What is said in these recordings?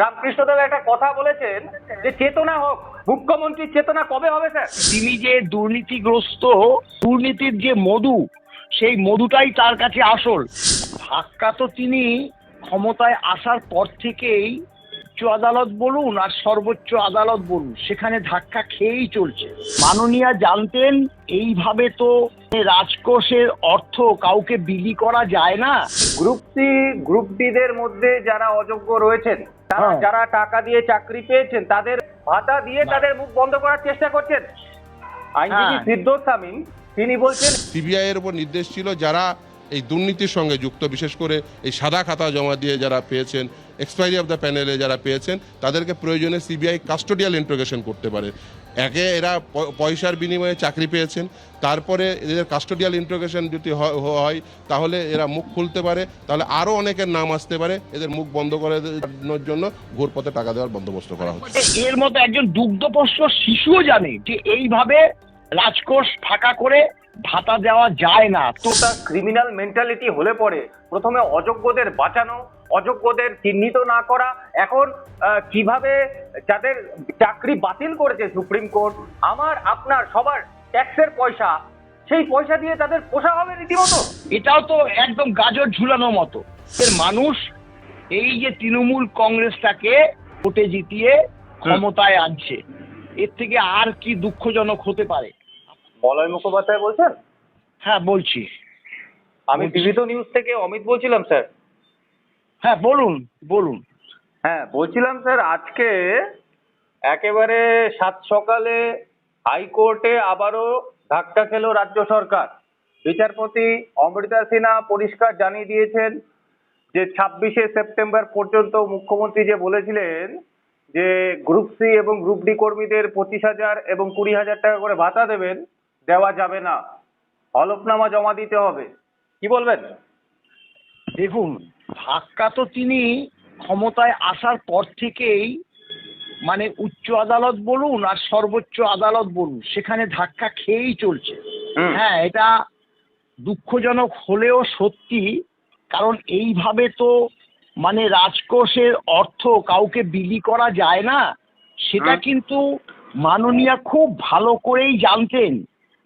রামকৃষ্ণদেব একটা কথা বলেছেন যে চেতনা হোক মুখ্যমন্ত্রীর চেতনা কবে হবে স্যার? তিনি যে দুর্নীতিগ্রস্ত দুর্নীতির যে মধু সেই মধুটাই তার কাছে আসল। ধাক্কা তো তিনি ক্ষমতায় আসার পর থেকেই উচ্চ আদালত বলুন আর সর্বোচ্চ আদালত বলুন সেখানে ধাক্কা খেয়েই চলছে। মাননীয়া জানতেন এইভাবে তো রাজকোষের অর্থ কাউকে বিলি করা যায় না। গ্রুপ সি গ্রুপ ডি দের মধ্যে যারা অযোগ্য রয়েছেন তারা হ্যাঁ। যারা টাকা দিয়ে চাকরি পেয়েছেন তাদের ভাতা দিয়ে তাদের মুখ বন্ধ করার চেষ্টা করছেন। আইনজীবী সিদ্ধার্থ ফিরদৌস সামিন তিনি বলছেন সিবিআই এর উপর নির্দেশ ছিল যারা এই দুর্নীতির সঙ্গে যুক্ত বিশেষ করে এই সাদা খাতা জমা দিয়ে যারা পেয়েছেন এক্সপায়ারি অফ দ্য প্যানেলে যারা পেয়েছেন তাদেরকে প্রয়োজনে সিবিআই কাস্টোডিয়াল ইন্ট্রোগেশন করতে পারে। একে এরা পয়সার বিনিময়ে চাকরি পেয়েছেন। তারপরে এদের কাস্টোডিয়াল ইন্ট্রোগেশন যদি হয়- তাহলে এরা মুখ খুলতে পারে। তাহলে আরও অনেকের নাম আসতে পারে। এদের মুখ বন্ধ করে দেওয়ার জন্য ঘুরপথে টাকা দেওয়ার বন্দোবস্ত করা হচ্ছে। এর মতো একজন দুগ্ধপোষ্য শিশুও জানে যে এইভাবে রাজকোষ ফাঁকা করে ভাতা দেওয়া যায় না। তো তার ক্রিমিনাল মেন্টালিটি হলে পরে প্রথমে অযোগ্যদের বাঁচানো অযোগ্যদের চিহ্নিত না করা এখন আহ, কীভাবে যাদের চাকরি বাতিল করেছে সুপ্রিম কোর্ট আমার আপনার সবার ট্যাক্সের পয়সা সেই পয়সা দিয়ে তাদের পোষা হবে রীতিমতো? এটাও তো একদম গাজর ঝুলানো মতো। এর মানুষ এই যে তৃণমূল কংগ্রেসটাকে ভোটে জিতিয়ে ক্ষমতায় আনছে এর থেকে আর কি দুঃখজনক হতে পারে? মলয় মুখোপাধ্যায় বলছেন? হ্যাঁ বলছি। আমি টিভিতো নিউজ থেকে অমিত বলছিলাম স্যার। হ্যাঁ বলুন বলুন। হ্যাঁ বলছিলাম স্যার আজকে একেবারে সাত সকালে হাইকোর্টে আবারও ধাক্কা খেল রাজ্য সরকার। বিচারপতি অমৃতা সিনহা পরিষ্কার জানিয়ে দিয়েছেন যে ছাব্বিশে সেপ্টেম্বর পর্যন্ত মুখ্যমন্ত্রী যে বলেছিলেন যে গ্রুপ সি এবং গ্রুপ ডি কর্মীদের পঁচিশ হাজার এবং কুড়ি হাজার টাকা করে ভাতা দেবেন দেওয়া যাবে না। হলফনামা জমা দিতে হবে। কি বলবেন? দেখুন ধাক্কা তো তিনি ক্ষমতায় আসার পর থেকেই মানে উচ্চ আদালত বলুন আর সর্বোচ্চ আদালত বলুন সেখানে ধাক্কা খেয়েই চলছে। হ্যাঁ এটা দুঃখজনক হলেও সত্যি কারণ এইভাবে তো মানে রাজকোষের অর্থ কাউকে বিলি করা যায় না সেটা কিন্তু মাননীয়া খুব ভালো করেই জানতেন।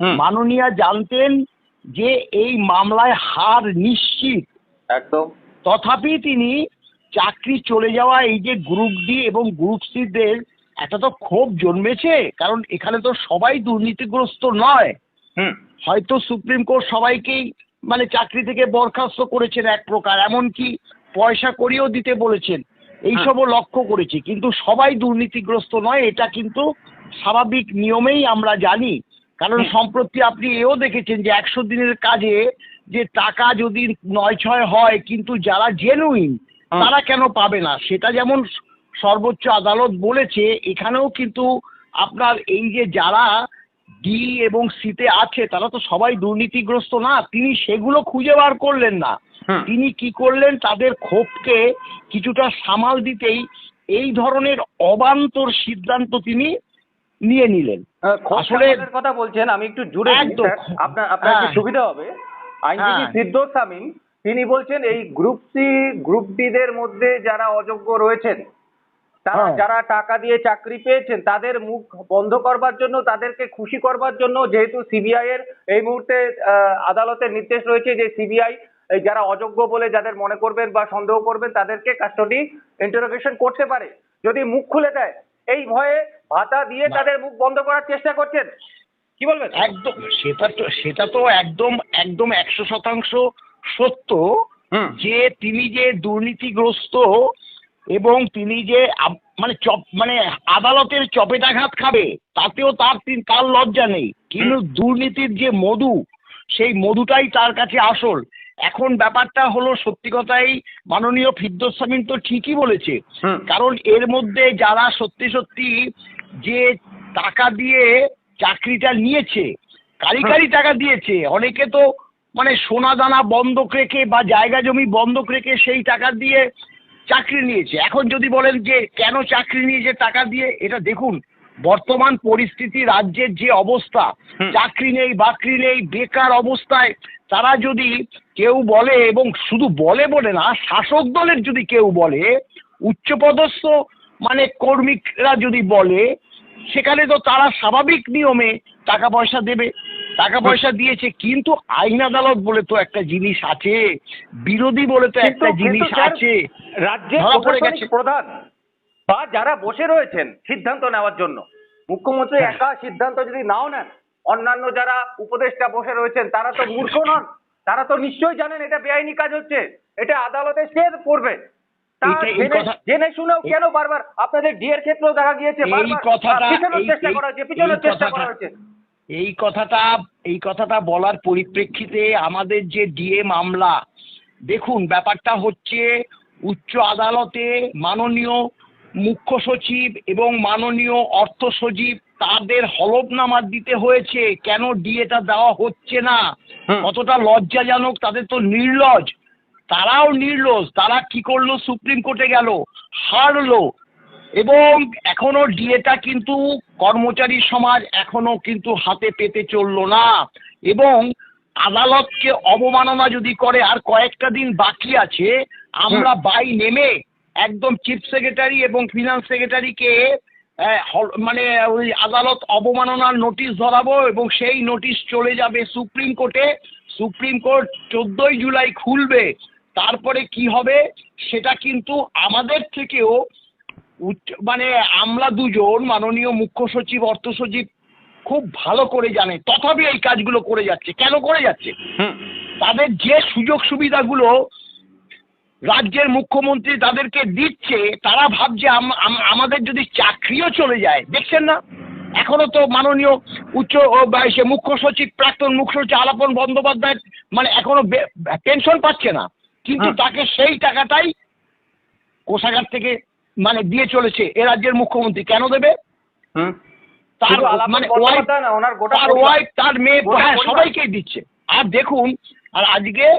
মাননীয়া জানতেন যে এই মামলায় হার নিশ্চিত। একদম। তথাপি তিনি চাকরি চলে যাওয়া এই যে গ্রুপ ডি এবং গ্রুপ সিদের একটা তো ক্ষোভ জন্মেছে কারণ এখানে তো সবাই দুর্নীতিগ্রস্ত নয়। হুম। হয়তো সুপ্রিম কোর্ট সবাইকেই মানে চাকরি থেকে বরখাস্ত করেছেন এক প্রকার এমনকি পয়সা করিয়েও দিতে বলেছেন। এইসবও লক্ষ্য করেছি কিন্তু সবাই দুর্নীতিগ্রস্ত নয় এটা কিন্তু স্বাভাবিক নিয়মেই আমরা জানি। কারণ সম্প্রতি আপনি এও দেখেছেন যে একশো দিনের কাজে যে টাকা যদি নয় ছয় হয় কিন্তু যারা জেনুইন তারা কেন পাবে না? সেটা যেমন সর্বোচ্চ আদালত বলেছে এখানেও কিন্তু আপনার এই যে যারা ডি এবং সিতে আছে তারা তো সবাই দুর্নীতিগ্রস্ত না তিনি সেগুলো খুঁজে বার করলেন না। তিনি কি করলেন? তাদের ক্ষোভকে কিছুটা সামাল দিতেই এই ধরনের অবান্তর সিদ্ধান্ত তিনি নিয়ে নিলেন আসলে কথা বলছেন আমি একটু জুড়ে। আপনার আপনার হ্যাঁ। সুবিধা হবে আইনজীবী হ্যাঁ। সামিন তিনি বলছেন এই গ্রুপ সি গ্রুপ ডি দের মধ্যে যারা অযোগ্য রয়েছেন তারা হ্যাঁ। যারা টাকা দিয়ে চাকরি পেয়েছেন তাদের মুখ বন্ধ করবার জন্য তাদেরকে খুশি করবার জন্য যেহেতু সিবিআই এর এই মুহূর্তে আদালতের নির্দেশ রয়েছে যে সিবিআই যারা অযোগ্য বলে যাদের মনে করবেন বা সন্দেহ করবেন তাদেরকে কাস্টডি ইন্টারোগেশন করতে পারে যদি মুখ খুলে দেয় এই ভয়ে ভাতা দিয়ে তাদের মুখ বন্ধ করার চেষ্টা করছেন? কি বলবেন? একদম সেটা তো সেটা তো একদম একদম একশো শতাংশ সত্য যে তিনি যে দুর্নীতিগ্রস্ত এবং তিনি যে মানে চপ মানে আদালতের চপেটাঘাত খাবে তাতেও তার তার লজ্জা নেই। কিন্তু দুর্নীতির যে মধু সেই মধুটাই তার কাছে আসল। এখন ব্যাপারটা হলো সত্যি কথাই মাননীয় ফিরদোস সামিন তো ঠিকই বলেছে। কারণ এর মধ্যে যারা সত্যি সত্যি যে টাকা দিয়ে চাকরিটা নিয়েছে কারি কারি টাকা দিয়েছে অনেকে তো মানে সোনা দানা বন্ধক রেখে বা জায়গা জমি বন্ধক রেখে সেই টাকা দিয়ে চাকরি নিয়েছে। এখন যদি বলেন যে কেন চাকরি নিয়েছে টাকা দিয়ে এটা দেখুন বর্তমান পরিস্থিতি রাজ্যের যে অবস্থা চাকরি নেই বাকরি নেই বেকার অবস্থায় তারা যদি কেউ বলে এবং শুধু বলে বলে না শাসক দলের যদি কেউ বলে উচ্চপদস্থ মানে কর্মীরা যদি বলে সেখানে তো তারা স্বাভাবিক নিয়মে টাকা পয়সা দেবে টাকা পয়সা দিয়েছে কিন্তু আইন আদালত বলে তো একটা জিনিস আছে বিরোধী বলে তো একটা জিনিস আছে রাজ্যের। প্রধান বা যারা বসে রয়েছেন সিদ্ধান্ত নেওয়ার জন্য মুখ্যমন্ত্রী হ্যাঁ। একা সিদ্ধান্ত যদি নাও নেন অন্যান্য যারা উপদেষ্টা বসে রয়েছেন তারা তো মূর্খ নন। তারা তো নিশ্চয়ই জানেন এটা বেআইনি কাজ হচ্ছে। এটা আদালতে সে করবে জেনে- শুনেও কেন বারবার আপনাদের ডিএর ক্ষেত্রেও দেখা গিয়েছে এই কথাটা- চেষ্টা করা হয়েছে পিছনোর চেষ্টা করা হয়েছে। এই কথাটা এই কথাটা বলার পরিপ্রেক্ষিতে আমাদের যে ডিএ মামলা দেখুন ব্যাপারটা হচ্ছে উচ্চ আদালতে মাননীয় মুখ্য সচিব এবং মাননীয় অর্থ সচিব তাদের হলফনামা দিতে হয়েছে। কেন ডিএটা দেওয়া হচ্ছে না। কতটা লজ্জাজনক তাদের তো নির্লজ তারাও নির্লজ তারা কি করল? সুপ্রিম কোর্টে গেল হারলো। এবং এখনও ডিএটা কিন্তু কর্মচারী সমাজ এখনও কিন্তু হাতে পেতে চলল না। এবং আদালতকে অবমাননা যদি করে আর কয়েকটা দিন বাকি আছে আমরা বাই নেমে একদম চিফ সেক্রেটারি এবং ফিনান্স সেক্রেটারিকে মানে ওই আদালত অবমাননার নোটিশ ধরাবো এবং সেই নোটিশ চলে যাবে সুপ্রিম কোর্টে। সুপ্রিম কোর্ট চোদ্দই জুলাই খুলবে। তারপরে কি হবে সেটা কিন্তু আমাদের থেকেও উচ্চ মানে আমরা দুজন মাননীয় মুখ্য সচিব অর্থ সচিব খুব ভালো করে জানে। তথাপি এই কাজগুলো করে যাচ্ছে। কেন করে যাচ্ছে? তাদের যে সুযোগ সুবিধাগুলো রাজ্যের মুখ্যমন্ত্রী তাদেরকে দিচ্ছে তারা ভাবছে আম- আম- আমাদের যদি চাকরিও চলে যায় দেখছেন না? এখনও তো মাননীয় উচ্চ সে মুখ্য সচিব প্রাক্তন মুখ্য সচিব আলাপন বন্দ্যোপাধ্যায় মানে এখনও পেনশন পাচ্ছে না। কিন্তু তাকে সেই টাকাটাই কোষাগার থেকে মানে দিয়ে চলেছে এ রাজ্যের মুখ্যমন্ত্রী। কেন দেবে? তার মানে ওয়াইফ তার ওয়াইফ তার মেয়ে হ্যাঁ সবাইকেই দিচ্ছে। আর দেখুন আর আজকে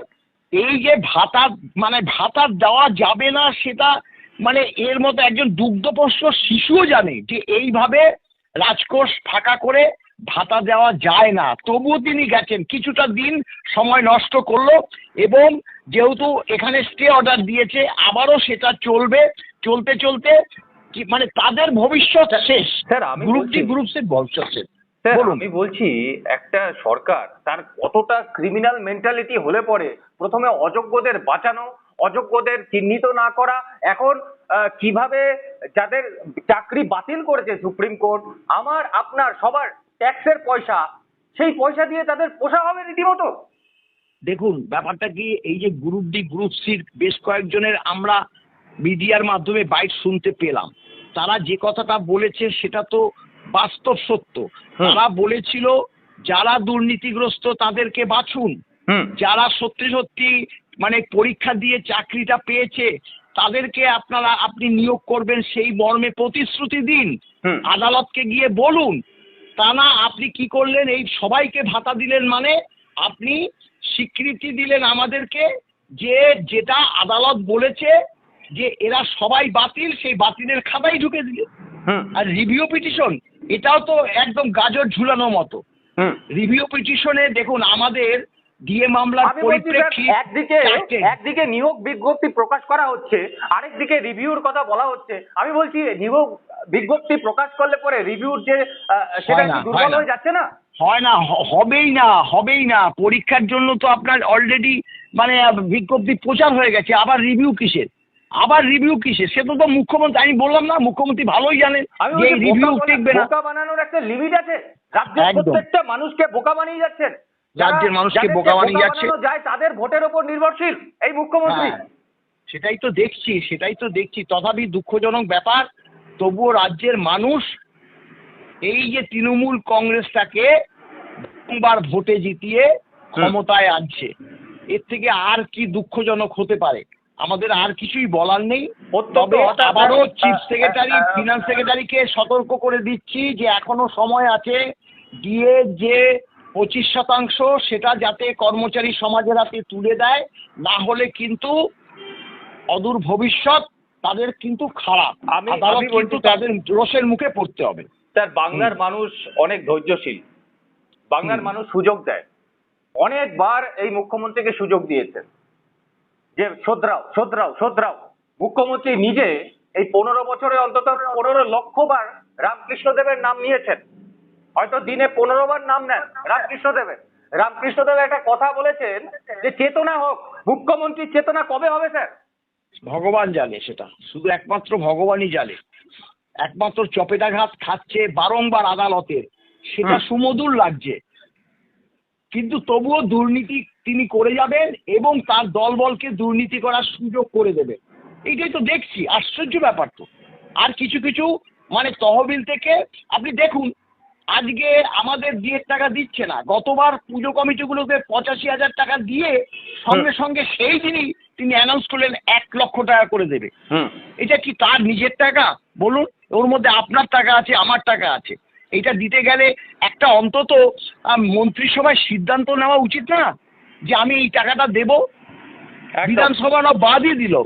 এই যে ভাতা মানে ভাতা দেওয়া যাবে না সেটা মানে এর মতো একজন দুগ্ধপোষ্য শিশুও জানে যে এইভাবে রাজকোষ ফাঁকা করে ভাতা দেওয়া যায় না। তবুও তিনি গেছেন। কিছুটা দিন সময় নষ্ট করল এবং যেহেতু এখানে স্টে অর্ডার দিয়েছে আবারও সেটা চলবে। চলতে চলতে কি মানে তাদের ভবিষ্যৎ শেষ। স্যার, আমি গ্রুপ ডি গ্রুপ সি ভবিষ্যৎ শেষ স্যার আমি বলছি একটা সরকার তার কতটা ক্রিমিনাল মেন্টালিটি হলে পরে প্রথমে অযোগ্যদের বাঁচানো অযোগ্যদের চিহ্নিত না করা এখন কীভাবে যাদের চাকরি বাতিল করেছে সুপ্রিম কোর্ট আমার আপনার সবার ট্যাক্সের পয়সা সেই পয়সা দিয়ে তাদের পোষা হবে রীতিমতো? দেখুন ব্যাপারটা কি এই যে গ্রুপ ডি গ্রুপ সির বেশ কয়েকজনের আমরা মিডিয়ার মাধ্যমে বাইট শুনতে পেলাম। তারা যে কথাটা বলেছে সেটা তো বাস্তব সত্য। তারা বলেছিল যারা দুর্নীতিগ্রস্ত তাদেরকে বাছুন যারা সত্যি সত্যি মানে পরীক্ষা দিয়ে চাকরিটা পেয়েছে তাদেরকে আপনারা আপনি নিয়োগ করবেন সেই মর্মে প্রতিশ্রুতি দিন। আদালতকে গিয়ে বলুন। তা না আপনি কি করলেন? এই সবাইকে ভাতা দিলেন মানে আপনি স্বীকৃতি দিলেন আমাদেরকে যে যেটা আদালত বলেছে যে এরা সবাই বাতিল সেই বাতিলের খাতাই ঢুকে দিলে। হুম। আর রিভিউ পিটিশন এটাও তো একদম গাজর ঝুলানোর মতো। রিভিউ পিটিশনে দেখুন আমাদের ডিএ মামলার পরিপ্রেক্ষিত একদিকে একদিকে নিয়োগ বিজ্ঞপ্তি প্রকাশ করা হচ্ছে আরেকদিকে রিভিউর কথা বলা হচ্ছে। আমি বলছি নিয়োগ বিজ্ঞপ্তি প্রকাশ করলে পরে রিভিউর যে সেটা দুর্বল হয়ে যাচ্ছে না? হয় না হবেই না হবেই না। পরীক্ষার জন্য তো আপনার অলরেডি মানে বিজ্ঞপ্তি প্রচার হয়ে গেছে। আবার রিভিউ কিসের? আবার রিভিউ কিসে? সে তো তো মুখ্যমন্ত্রী আমি বললাম না মুখ্যমন্ত্রী ভালোই জানেন যে এই রিভিউ টিকবে না। বোকা বানানোর একটা লিমিট আছে। রাজ্যের প্রত্যেকটা মানুষকে বোকা বানিয়ে যাচ্ছেন। রাজ্যের মানুষকে বোকা বানিয়ে যাচ্ছে। যায় তাদের ভোটের ওপর নির্ভরশীল এই মুখ্যমন্ত্রী। হ্যাঁ, সেটাই তো দেখছি সেটাই তো দেখছি। তথাপি দুঃখজনক ব্যাপার তবুও রাজ্যের মানুষ এই যে তৃণমূল কংগ্রেসটাকে বারংবার ভোটে জিতিয়ে ক্ষমতায় আনছে এর থেকে আর কি দুঃখজনক হতে পারে? আমাদের আর কিছুই বলার নেই। তবে আবারও চিফ সেক্রেটারি ফিনান্স সেক্রেটারিকে সতর্ক করে দিচ্ছি যে এখনও সময় আছে দিয়ে যে পঁচিশ শতাংশ সেটা যাতে কর্মচারী সমাজের হাতে তুলে দেয় না হলে কিন্তু অদূর ভবিষ্যৎ তাদের কিন্তু খারাপ। আমি- কিন্তু তাদের রোষের মুখে পড়তে হবে। স্যার বাংলার মানুষ অনেক ধৈর্যশীল। বাংলার মানুষ সুযোগ দেয়। অনেকবার এই মুখ্যমন্ত্রীকে সুযোগ দিয়েছেন। যে শোধরাও শোধরাও শোধরাও। মুখ্যমন্ত্রী নিজে এই পনেরো বছরে অন্তত পনেরো লক্ষ বার রামকৃষ্ণ দেবের নাম নিয়েছেন। হয়তো দিনে পনেরো বার নাম নেন রামকৃষ্ণ দেবের রামকৃষ্ণ দেব একটা কথা বলেছেন যে চেতনা হোক মুখ্যমন্ত্রীর চেতনা কবে হবে স্যার? ভগবান জানে সেটা। শুধু একমাত্র ভগবানই জানে। একমাত্র চপেটাঘাত খাচ্ছে বারংবার আদালতের। সেটা সুমধুর লাগছে। কিন্তু তবুও দুর্নীতি তিনি করে যাবেন এবং তার দলবলকে দুর্নীতি করার সুযোগ করে দেবেন। এইটাই তো দেখছি আশ্চর্য ব্যাপার তো। আর কিছু কিছু মানে তহবিল থেকে আপনি দেখুন আজকে আমাদের বিয়ের টাকা দিচ্ছে না। গতবার পুজো কমিটিগুলোকে পঁচাশি হাজার টাকা দিয়ে সঙ্গে সঙ্গে সেই দিনই তিনি অ্যানাউন্স করলেন এক লক্ষ টাকা করে দেবে। এটা কি তার নিজের টাকা? বলুন ওর মধ্যে আপনার টাকা আছে আমার টাকা আছে। এটা দিতে গেলে একটা অন্তত মন্ত্রিসভায় সিদ্ধান্ত নেওয়া উচিত না? যে আমি এই টাকাটা দেব। বিধানসভা না বাদই দিল।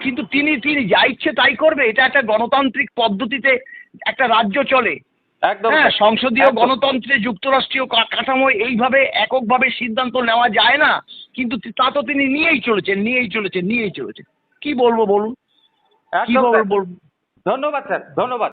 কিন্তু তিনি তিনি যা ইচ্ছে তাই করবে এটা একটা গণতান্ত্রিক পদ্ধতিতে একটা রাজ্য চলে। একদম। হ্যাঁ সংসদীয়। গণতন্ত্রে যুক্তরাষ্ট্রীয় কা- কাঠামোয় এইভাবে এককভাবে সিদ্ধান্ত নেওয়া যায় না। কিন্তু তা তো তিনি নিয়েই চলেছেন নিয়েই চলেছেন নিয়েই চলেছেন। কি বলব বলুন? একদম। কীভাবে বলব ধন্যবাদ স্যার ধন্যবাদ।